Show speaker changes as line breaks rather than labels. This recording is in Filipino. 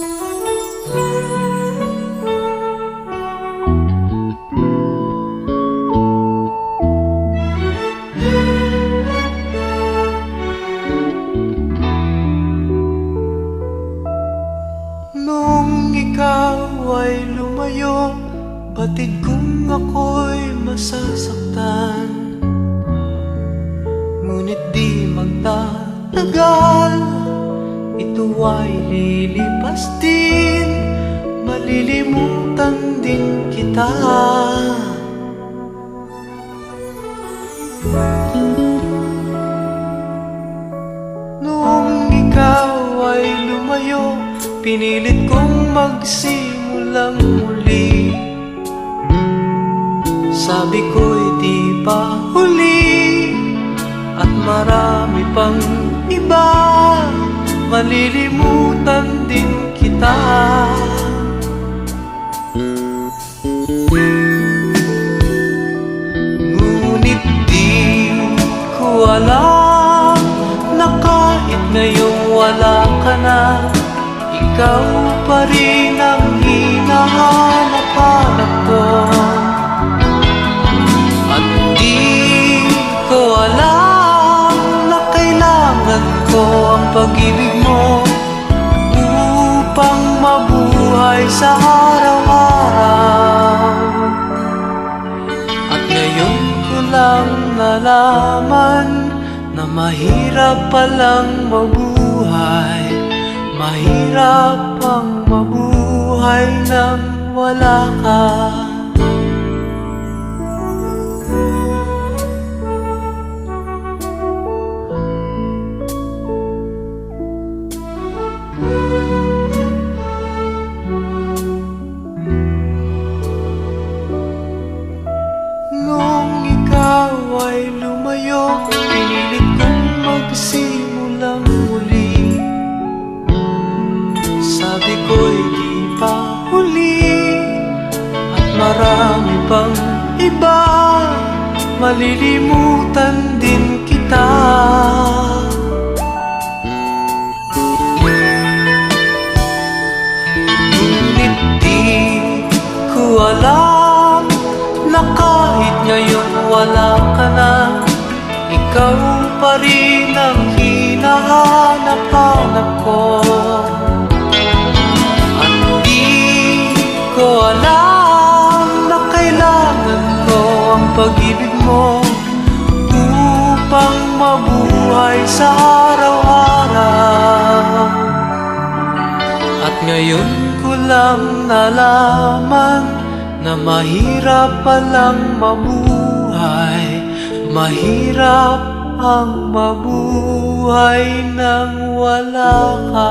Nung ikaw ay lumayo Batid kong ako'y masasaktan. Ngunit di magtatagal Ito ay lilipas kita Nung ikaw ay lumayo Pinilit kong magsimulang muli. Sabi ko'y di pa huli At marami pang iba. Malilimutan din kita ko alam Na kahit ngayong wala ka na Ikaw pa rin ang hinahanap-hanap ko. At di ko alam na kailangan ko ang pag-ibig lang nalaman na mahirap palang mabuhay. Mahirap ang mabuhay nang wala ka lumayo Pinilit kong magsimulang muli. Sabi ko'y di pa huli At marami pang iba Malilimutan din kita. Ngunit di ko alam Na kahit ngayon wala ka na Ikaw pa rin ang hinahanap-hanap ko. At di ko alam na kailangan ko ang pag-ibig mo Upang mabuhay sa araw-araw. At ngayon ko lang nalaman na mahirap palang mabuhay Mahirap ang mabuhay nang wala ka